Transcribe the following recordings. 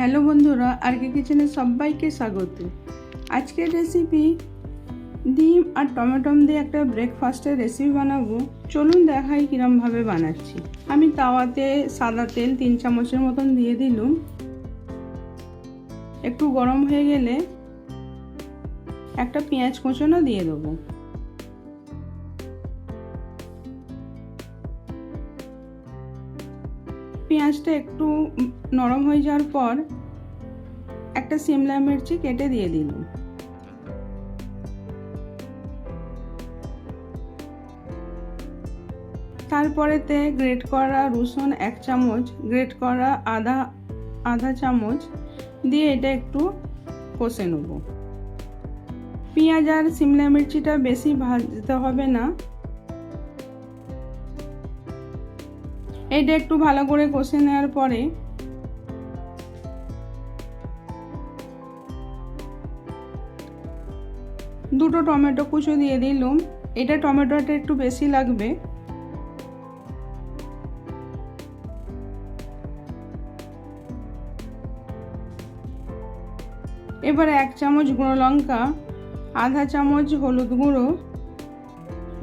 Hello বন্ধুরা আর কে কিচেনে সবাইকে স্বাগত। আজকের রেসিপি ডিম আর টমেটম দিয়ে একটা ব্রেকফাস্টের রেসিপি বানাবো। চলুন দেখাই কিরমভাবে বানাচ্ছি। আমি তাওয়াতে সাদা তেল তিন চামচের মতন দিয়ে দিলুম। একটু গরম হয়ে গেলে একটা পেঁয়াজ কুচোনো দিয়ে দেবো। পেঁয়াজটা একটু নরম হয়ে যাওয়ার পর একটা সিমলা মির্চি কেটে দিয়ে দিলাম। তারপরেতে গ্রেট করা রসুন এক চামচ, গ্রেট করা আধা আধা চামচ দিয়ে এটা একটু কষে নেব। পেঁয়াজ আর সিমলা মির্চিটা বেশি ভাজতে হবে না। এটা একটু ভালো করে কষে নেওয়ার পরে দুটো টমেটো কুচো দিয়ে দিলুম। এটা টমেটোটা একটু বেশি লাগবে। এবার এক চামচ গুঁড়ো লঙ্কা, আধা চামচ হলুদ গুঁড়ো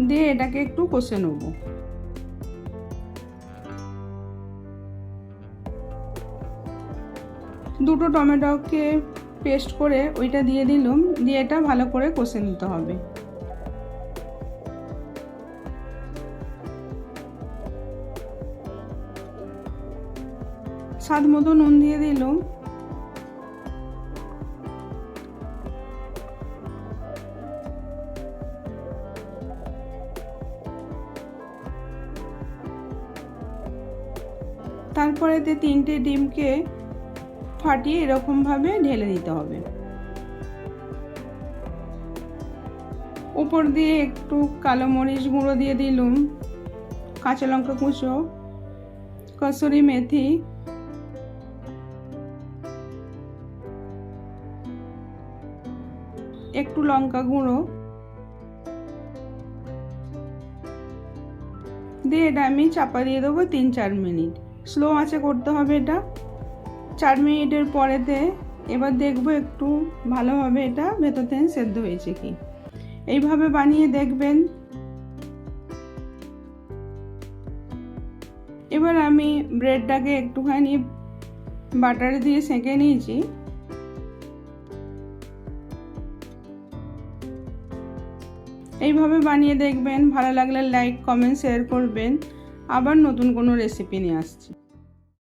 দিয়ে এটাকে একটু কষে নেব। দুটো টমেটোকে পেস্ট করে ওইটা দিয়ে দিলাম, দিয়ে এটা ভালো করে কষে নিতে হবে। স্বাদ মতো নুন দিয়ে দিলাম। তারপরে তিনটে ডিমকে ফাটিয়ে এরকমভাবে ঢেলে দিতে হবে। উপর দিয়ে একটু কালো মরিচ গুঁড়ো দিয়ে দিলুম, কাঁচা লঙ্কা কুচো, কসুরি মেথি, একটু লঙ্কা গুঁড়ো দিয়ে এটা আমি চাপা দিয়ে দেবো তিন চার মিনিট। স্লো আঁচে করতে হবে এটা। চার মিনিটের পরেতে এবার দেখব একটু ভালোভাবে এটা ভেতর থেকে সেদ্ধ হয়েছে কি। এইভাবে বানিয়ে দেখবেন। এবার আমি ব্রেডটাকে একটুখানি বাটার দিয়ে সেঁকে নিয়েছি। এইভাবে বানিয়ে দেখবেন। ভালো লাগলে লাইক, কমেন্ট, শেয়ার করবেন। আবার নতুন কোনো রেসিপি নিয়ে আসছি।